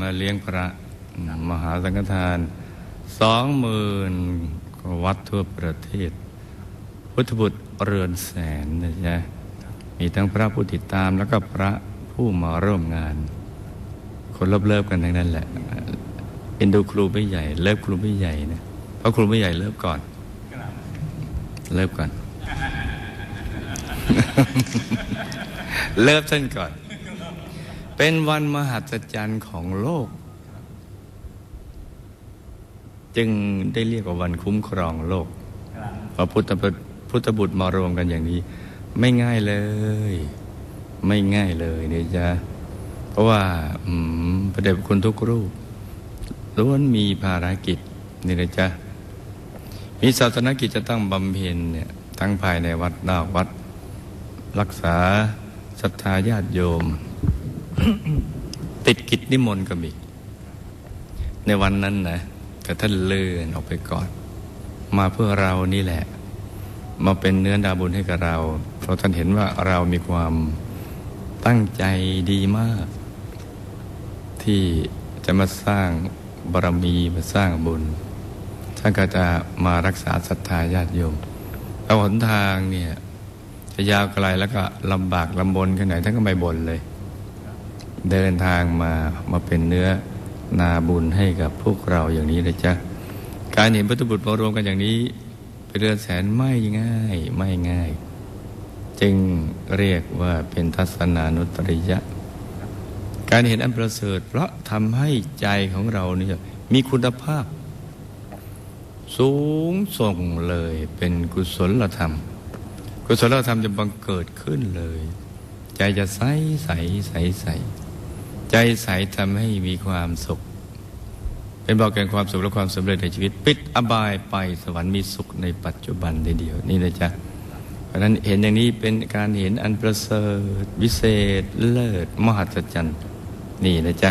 มาเลี้ยงพระมหาสังฆทานสองหมื่นวัดทั่วประเทศ พุทธบุตรเรือนแสนนะจ๊ะมีทั้งพระผู้ติดตามแล้วก็พระผู้มาร่วมงาน คนเลิฟๆกันทั้งนั้นแหละเอ็นดูครูไม่ใหญ่ เลิฟครูไม่ใหญ่นะเพราะครูไม่ใหญ่เลิฟก่อนเลิฟก่อน เลิฟท่านก่อน เป็นวันมหัศจรรย์ของโลก จึงได้เรียกว่าวันคุ้มครองโลกพระพุทธพุทธบุตรมารวมกันอย่างนี้ ไม่ง่ายเลย ไม่ง่ายเลยเนี่ยจ้ะเพราะว่าพระเดชพระคุณทุกรูปล้วนมีภารกิจนี่นะจ๊ะมีศาสนกิจจะต้องบำเพ็ญเนี่ยทั้งภายในวัดนอกวัด รักษาศรัทธาญาติโยม ติดกิจนิมนต์ก็มี ในวันนั้นนะแต่ท่านเลื่อนออกไปก่อน มาเพื่อเรานี่แหละ มาเป็นเนื้อดาบุญให้กับเรา เพราะท่านเห็นว่าเรามีความตั้งใจดีมาก ที่จะมาสร้างบารมีมาสร้างบุญท่านก็จะมารักษาศรัทธาญาติโยมแล้วหนทางเนี่ยจะยาวไกลแล้วก็ลำบากลำบนแค่ไหนท่านก็ไม่บ่นเลย เดินทางมามาเป็นเนื้อนาบุญให้กับพวกเราอย่างนี้นะจ๊ะ การเห็นพุทธบุตรมารวมกันอย่างนี้เป็นเรือนแสนไม่ง่ายไม่ง่าย จึงเรียกว่าเป็นทัศนานุตริยะ การเห็นอันประเสริฐเพราะทำให้ใจของเราเนี่ยมีคุณภาพ สูงส่งเลยเป็นกุศลธรรม กุศลธรรมจะบังเกิดขึ้นเลย ใจจะใสใสใสใส ใจใสทำให้มีความสุข เป็นบอกแก่ความสุขและความสำเร็จในชีวิต ปิดอบายไปสวรรค์มีสุขในปัจจุบันได้เดียวนี่นะจ๊ะเพราะฉะนั้นเห็นอย่างนี้เป็นการเห็นอันประเสริฐวิเศษเลิศมหัศจรรย์นี่นะจ๊ะ